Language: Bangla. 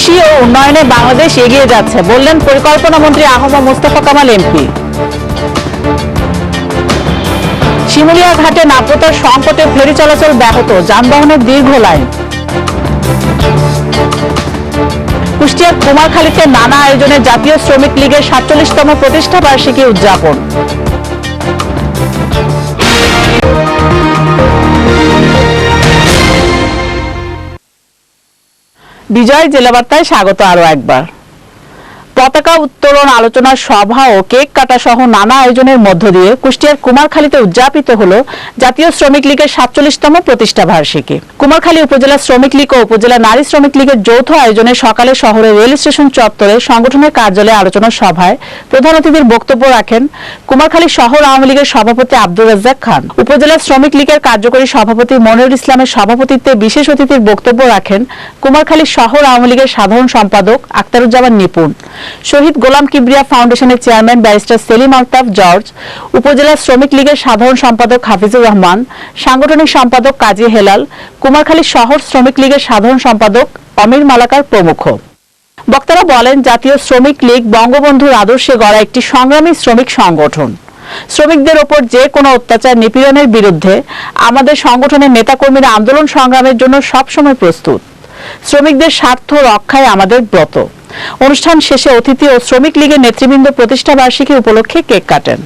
কৃষি ও উন্নয়নে বাংলাদেশ এগিয়ে যাচ্ছে, বললেন পরিকল্পনা মন্ত্রী আহমদ মোস্তফা কামাল এমপি। শিমুলিয়া ঘাটে নাব্যতার সংকটে ফেরি চলাচল ব্যাহত, যানবাহনের দীর্ঘ লাইন। কুষ্টিয়ার কুমারখালীতে নানা আয়োজনে জাতীয় শ্রমিক লীগের সাতচল্লিশতম প্রতিষ্ঠা বার্ষিকী উদযাপন। বিজয় জেলা বার্তায় স্বাগত আরও একবার। পতাকা উত্তোলন আলোচনা সভা ও কেক কাটা সহ নানা আয়োজনের মধ্য দিয়ে কুষ্টিয়ার কুমারখালীতে উদযাপিত হল জাতীয় শ্রমিক লীগের সাতচল্লিশতম প্রতিষ্ঠা বার্ষিকী। কুমারখালী উপজেলা শ্রমিক লীগ ও উপজেলা নারী শ্রমিক লীগের যৌথ আয়োজনে সকালে শহরের রেল স্টেশন চত্বরে সংগঠনের কার্যালয়ে আলোচনা সভায় প্রধান অতিথির বক্তব্য রাখেন কুমারখালী শহর আওয়ামী লীগের সভাপতি আব্দুর রাজ্জাক খান। উপজেলা শ্রমিক লীগের কার্যকরী সভাপতি মনিরুল ইসলামের সভাপতিত্বে বিশেষ অতিথির বক্তব্য রাখেন কুমারখালী শহর আওয়ামী লীগের সাধারণ সম্পাদক আক্তারুজ্জামান নিপুণ। শহীদ গোলাম কিবরিয়া ফাউন্ডেশনের chairman barrister Selim Altaf George, upazila শ্রমিক লীগের সাধারণ সম্পাদক হাফিজুর রহমান, সাংগঠনিক সম্পাদক কাজী হেলাল, কুমারখালী শহর শ্রমিক লীগের সাধারণ সম্পাদক অমির মালাকার প্রমুখ। বক্তারা বলেন, জাতীয় শ্রমিক লীগ বঙ্গবন্ধুর আদর্শে গড়া একটি সংগ্রামী শ্রমিক সংগঠন। শ্রমিকদের ওপর যে কোনো অত্যাচার নিপীড়নের বিরুদ্ধে আমাদের সংগঠনের নেতাকর্মীরা আন্দোলন সংগ্রামের জন্য সবসময় প্রস্তুত। শ্রমিকদের স্বার্থ রক্ষায় আমাদের ব্রত। অনুষ্ঠান শেষে অতিথি ও শ্রমিক লীগের নেতৃবৃন্দ প্রতিষ্ঠাবার্ষিকী উপলক্ষে কেক কাটেন।